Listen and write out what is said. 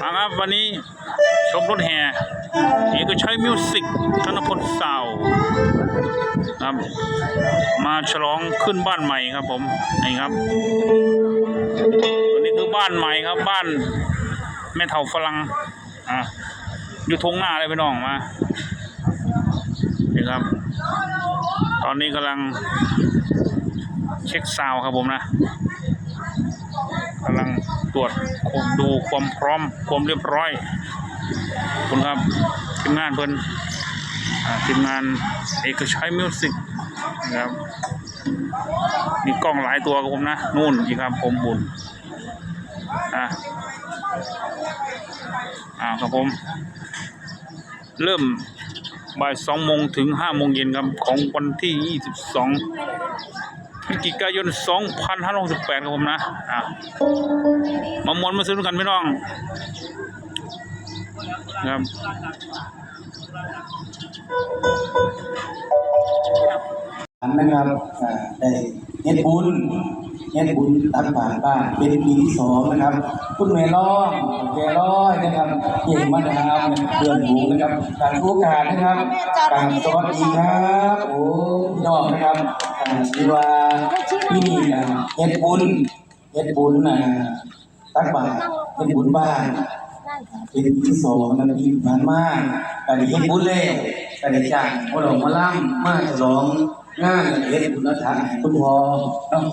มาครับวันนี้ชมรถแห่เอกชัยมิวสิกธนพลสาวครับมาฉลองขึ้นบ้านใหม่ครับผมนี่ครับวันนี้คือบ้านใหม่ครับบ้านแม่เฒ่าฝรั่งอะอยู่ทงหน้าเลยพี่น้องมานี่ครับ ตอนนี้กำลังเช็คซาวครับผมนะกำลัง ตรวจดูความพร้อมความเรียบร้อยคุณครับทีมงานเพิ่นอ่าทีมงานเอกชัยมิวสิกนะครับมีกล้องหลายตัวครับผมนะ นู่นอีกครับผมบุญอะอ่าครับผม เริ่มบ่ายสองโมงถึงห้าโมงเย็นครับ ของวันที่ยี่สิบสอง พฤศจิกายนสองพันห้าร้อยสิบแปดครับผมนะอะมามวนมาซื้อกันพี่น้องครับนะครับได้เฮ็ดบุญเฮ็ดบุญตักบาตรบ้านเป็นปีที่สองนะครับ คุณแม่ร้องแกร้อยนะครับเก่งมากนะครับเพื่อนหมูนะครับการโอกาสนะครับการสวัสดีครับโอ้ยอดนะครับอ่าที่ว่า ที่นี่นะเฮ็ดบุญเฮ็ดบุญนะตักบาตรเฮ็ดบุญบ้านเป็นที่สองมันปีผ่านมาการเฮ็ดบุญแล้วการจ้างพ่อหลวงมาล่ำมาฉลองงานเฮ็ดบุญทานคุณพ่อเนาะ